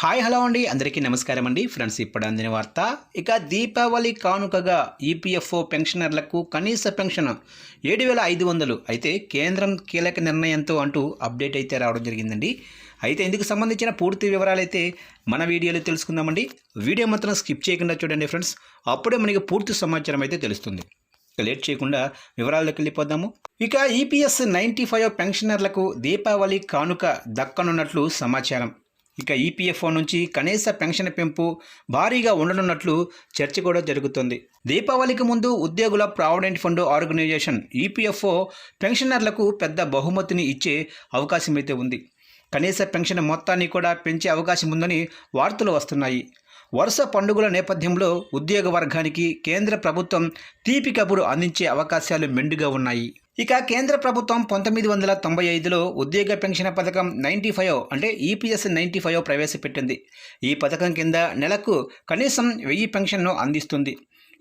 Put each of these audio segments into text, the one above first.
Hi hello అండి. అందరికీ నమస్కారం అండి. ఫ్రెండ్స్ ఇప్పుడు అందిన వార్త ఇక దీపావళి కానుకగా ఈపీఎఫ్ఓ పెన్షనర్లకు కనీస పెన్షన్ ఏడు వేల ఐదు వందలు. అయితే కేంద్రం కీలక నిర్ణయంతో అంటూ అప్డేట్ అయితే రావడం జరిగిందండి. అయితే ఇందుకు సంబంధించిన పూర్తి వివరాలు అయితే మన వీడియోలో తెలుసుకుందామండి. వీడియో మాత్రం స్కిప్ చేయకుండా చూడండి ఫ్రెండ్స్. అప్పుడే మనకి పూర్తి సమాచారం అయితే తెలుస్తుంది. లేట్ చేయకుండా వివరాల్లోకి వెళ్ళిపోదాము. ఇక ఈపీఎస్ నైంటీ ఫైవ్ పెన్షనర్లకు దీపావళి కానుక దక్కనున్నట్లు సమాచారం. ఇక ఈపీఎఫ్ఓ నుంచి కనీస పెన్షన్ పెంపు భారీగా ఉండనున్నట్లు చర్చ కూడా జరుగుతుంది. దీపావళికి ముందు ఉద్యోగుల ప్రావిడెంట్ ఫండ్ ఆర్గనైజేషన్ ఈపీఎఫ్ఓ పెన్షనర్లకు పెద్ద బహుమతిని ఇచ్చే అవకాశం అయితే ఉంది. కనీస పెన్షన్ మొత్తాన్ని కూడా పెంచే అవకాశం ఉందని వార్తలు వస్తున్నాయి. వరుస పండుగల నేపథ్యంలో ఉద్యోగ వర్గానికి కేంద్ర ప్రభుత్వం తీపి కబురు అందించే అవకాశాలు మెండుగా ఉన్నాయి. ఇక కేంద్ర ప్రభుత్వం పంతొమ్మిది వందల తొంభై ఐదులో ఉద్యోగ పెన్షన్ పథకం నైంటీ ఫైవ్ అంటే ఈపీఎస్ నైంటీ ఫైవ్ ప్రవేశపెట్టింది. ఈ పథకం కింద నెలకు కనీసం వెయ్యి పెన్షన్ను అందిస్తుంది.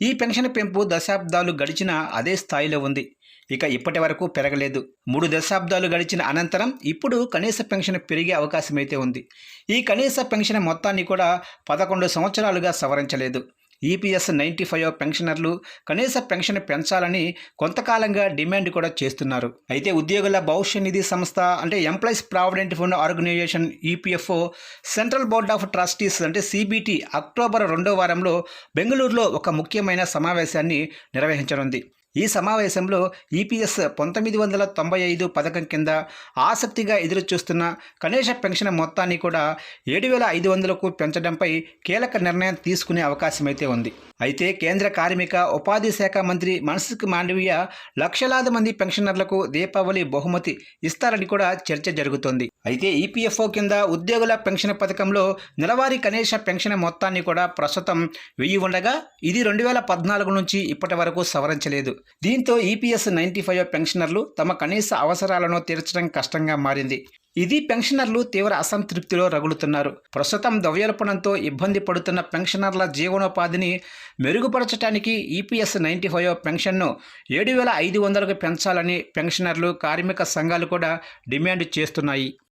ఈ పెన్షన్ పెంపు దశాబ్దాలు గడిచిన అదే స్థాయిలో ఉంది. ఇక ఇప్పటి వరకు పెరగలేదు. మూడు దశాబ్దాలు గడిచిన అనంతరం ఇప్పుడు కనీస పెన్షన్ పెరిగే అవకాశమైతే ఉంది. ఈ కనీస పెన్షన్ మొత్తాన్ని కూడా పదకొండు సంవత్సరాలుగా సవరించలేదు. ఈపీఎస్ నైంటీ ఫైవ్ పెన్షనర్లు కనీస పెన్షన్ పెంచాలని కొంతకాలంగా డిమాండ్ కూడా చేస్తున్నారు. అయితే ఉద్యోగుల భవిష్య నిధి సంస్థ అంటే employees provident fund organisation EPFO central board of trustees అంటే సిబిటి అక్టోబర్ రెండో వారంలో బెంగళూరులో ఒక ముఖ్యమైన సమావేశాన్ని నిర్వహించనుంది. ఈ సమావేశంలో ఈపీఎస్ పంతొమ్మిది వందల తొంభై ఐదు పథకం కింద ఆసక్తిగా ఎదురు చూస్తున్న కనీస పెన్షన్ మొత్తాన్ని కూడా ఏడు వేల ఐదు వందలకు పెంచడంపై కీలక నిర్ణయం తీసుకునే అవకాశం అయితే ఉంది. అయితే కేంద్ర కార్మిక ఉపాధి శాఖ మంత్రి మన్సుఖ్ మాండవీయ లక్షలాది మంది పెన్షనర్లకు దీపావళి బహుమతి ఇస్తారని కూడా చర్చ జరుగుతోంది. అయితే ఈపీఎఫ్ఓ కింద ఉద్యోగుల పెన్షన్ పథకంలో నెలవారీ కనీస పెన్షన్ మొత్తాన్ని కూడా ప్రస్తుతం వెయ్యి ఉండగా ఇది రెండు వేల పద్నాలుగు నుంచి ఇప్పటి వరకు సవరించలేదు. దీంతో ఈపీఎస్ నైంటీ ఫైవ్ పెన్షనర్లు తమ కనీస అవసరాలను తీర్చడం కష్టంగా మారింది. ఇది పెన్షనర్లు తీవ్ర అసంతృప్తిలో రగులుతున్నారు. ప్రస్తుతం ద్రవ్యోల్బణంతో ఇబ్బంది పడుతున్న పెన్షనర్ల జీవనోపాధిని మెరుగుపరచడానికి ఈపీఎస్ నైంటీ ఫైవ్ పెన్షన్ను ఏడు వేల ఐదు వందలకు పెంచాలని పెన్షనర్లు కార్మిక సంఘాలు కూడా డిమాండ్ చేస్తున్నాయి.